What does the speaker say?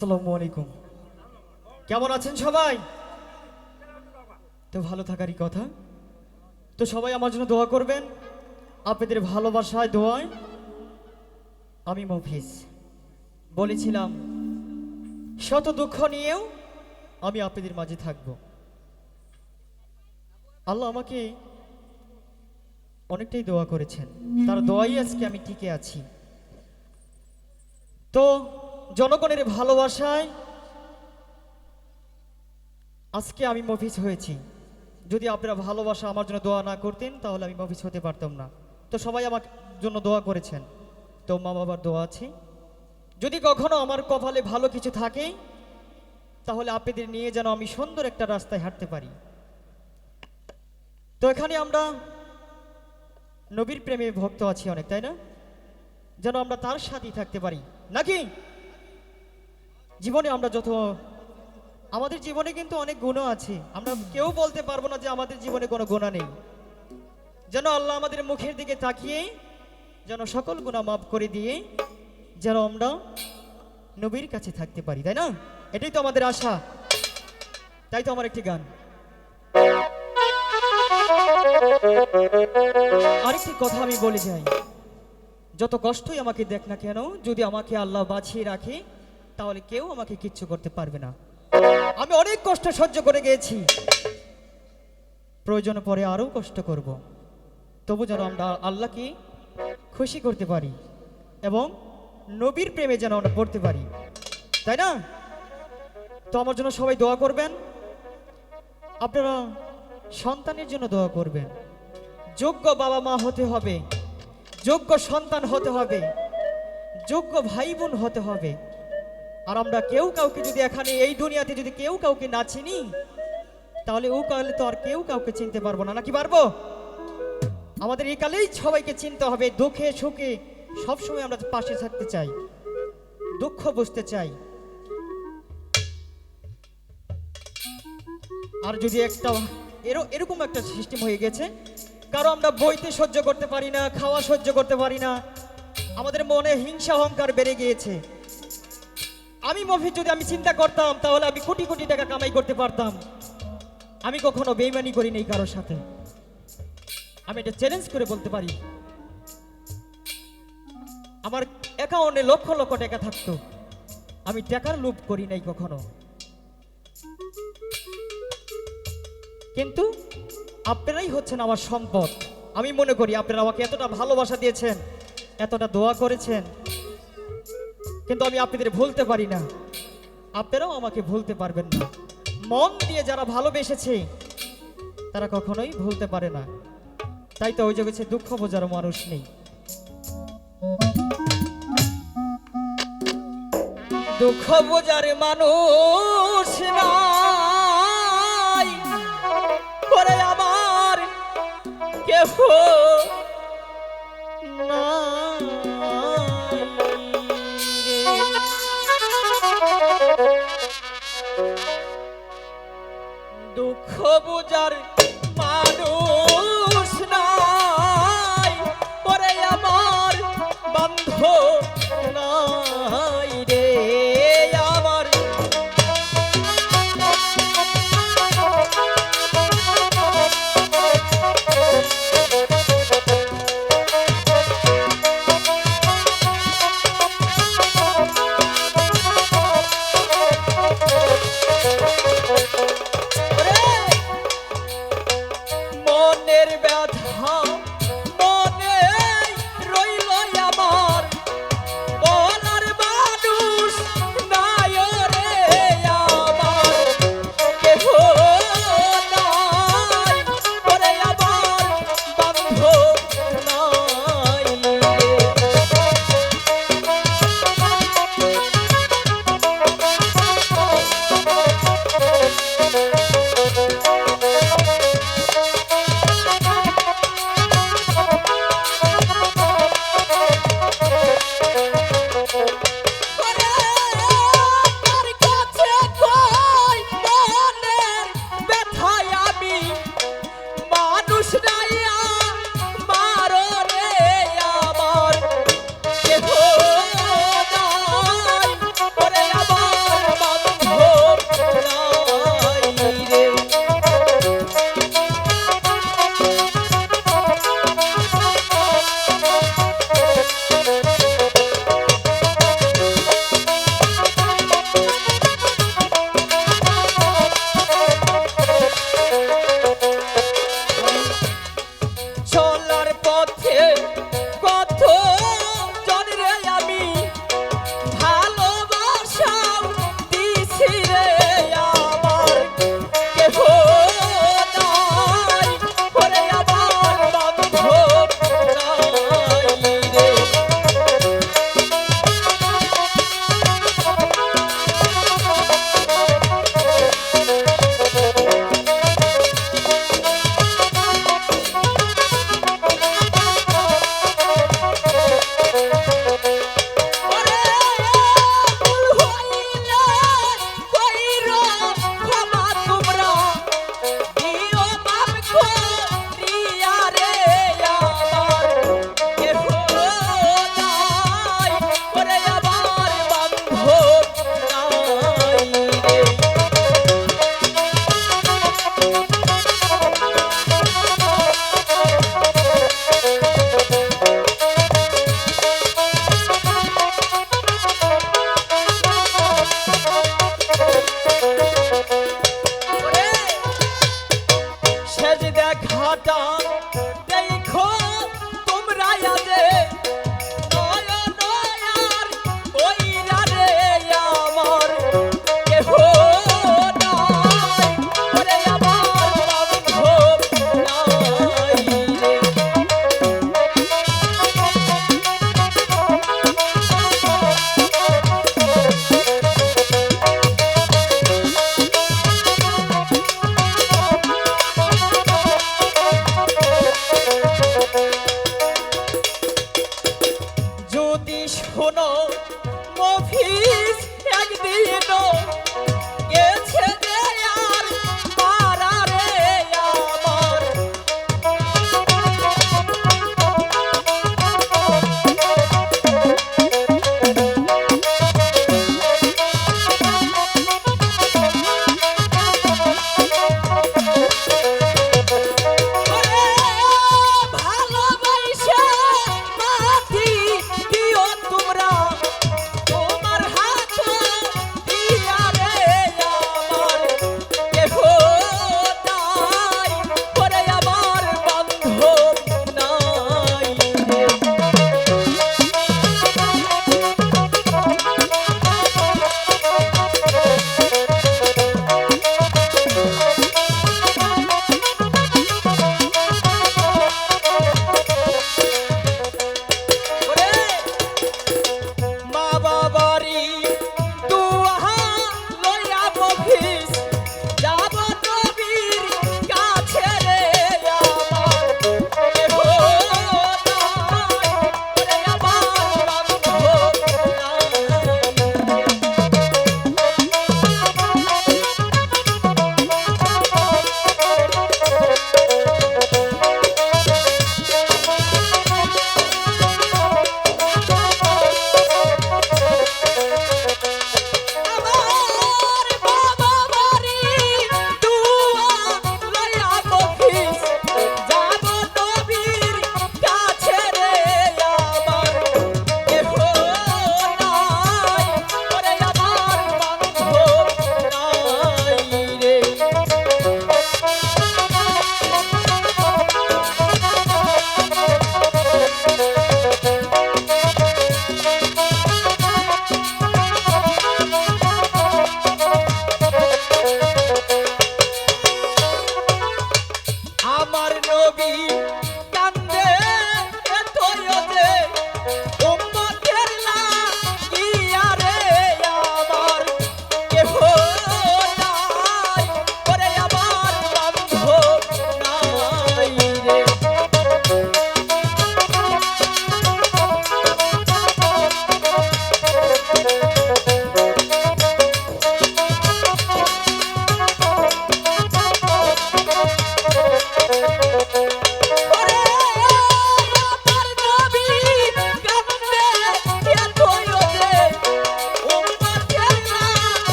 আসসালামু কেমন আছেন সবাই? তো ভালো থাকারই কথা। তো সবাই আমার জন্য দোয়া করবেন। আপনাদের ভালোবাসায়, দোয়ায়। আমি মফিজ। বলেছিলাম, শত দুঃখ নিয়েও আমি আপনাদের মাঝে থাকব। আল্লাহ আমাকে অনেকটাই দোয়া করেছেন। তার দোয়াই আজকে আমি টিকে আছি। তো জনগণের ভালোবাসায় আজকে আমি মফিস হয়েছি। যদি আপনারা ভালোবাসা আমার জন্য দোয়া না করতেন, তাহলে আমি মফিস হতে পারতাম না। তো সবাই আমার জন্য দোয়া করেছেন। তো মা বাবার দোয়া আছে। যদি কখনো আমার কপালে ভালো কিছু থাকে, তাহলে আপনাদের নিয়ে যেন আমি সুন্দর একটা রাস্তায় হাঁটতে পারি। তো এখানে আমরা নবীর প্রেমে ভক্ত আছি অনেক, তাই না? যেন আমরা তার সাথেই থাকতে পারি। নাকি? জীবনে আমরা যত, আমাদের জীবনে কিন্তু অনেক গুণ আছে। আমরা কেউ বলতে পারব না যে আমাদের জীবনে কোনো গুণা নেই। যেন আল্লাহ আমাদের মুখের দিকে তাকিয়ে, যেন সকল গুণা মাফ করে দিয়ে, যেন আমরা নবীর কাছে থাকতে পারি, তাই না? এটাই তো আমাদের আশা। তাই তো আমার একটি গান। আরেকটি কথা আমি বলে যাই। যত কষ্টই আমাকে দেখ না কেন, যদি আমাকে আল্লাহ বাঁচিয়ে রাখে তাহলে কেউ আমাকে কিচ্ছু করতে পারবে না। আমি অনেক কষ্ট সহ্য করে গিয়েছি। প্রয়োজন পরে আরও কষ্ট করব। তবু যেন আমরা আল্লাহকে খুশি করতে পারি এবং নবীর প্রেমে যেন আমরা পড়তে পারি। তাই না? তো আমার জন্য সবাই দোয়া করবেন। আপনারা সন্তানের জন্য দোয়া করবেন। যোগ্য বাবা মা হতে হবে। যোগ্য সন্তান হতে হবে। যোগ্য ভাই বোন হতে হবে। আর আমরা কেউ কাউকে যদি এখানে এই দুনিয়াতে যদি কেউ কাউকে না চিনি, তাহলে ও কালে তো আর কেউ কাউকে চিনতে পারব না। নাকি পারব? আমাদের এই কালেই সবাইকে চিনতে হবে, দুঃখে সুখে সবসময় আমরা পাশে থাকতে চাই, দুঃখ বুঝতে চাই। আর যদি একটা এরো এরকম একটা সিস্টেম হয়ে গেছে, কারও আমরা বইতে সহ্য করতে পারি না, খাওয়া সহ্য করতে পারি না, আমাদের মনে হিংসা, অহংকার বেড়ে গিয়েছে। আমি মফিজ, যদি আমি চিন্তা করতাম, তাহলে আমি কোটি কোটি টাকা কামাই করতে পারতাম। আমি কখনো বেইমানি করি নেই কারোর সাথে। আমি এটা চ্যালেঞ্জ করে বলতে পারি। আমার অ্যাকাউন্টে লক্ষ লক্ষ টাকা থাকতো। আমি টাকার লোভ করি নাই কখনো। কিন্তু আপনারাই হচ্ছেন আমার সম্পদ। আমি মনে করি আপনারা আমাকে এতটা ভালোবাসা দিয়েছেন, এতটা দোয়া করেছেন। কিন্তু আমি আপনাদের ভুলতে পারি না। আপনারাও আমাকে ভুলতে পারবেন না। মন দিয়ে যারা ভালোবেসেছে, তারা কখনোই ভুলতে পারে না। তাই তো ওই জগেছে দুঃখ বোঝার মানুষ নেই। দুঃখ বোঝার মানুষ নাই। করে আমার কেহ নাই। দুঃখ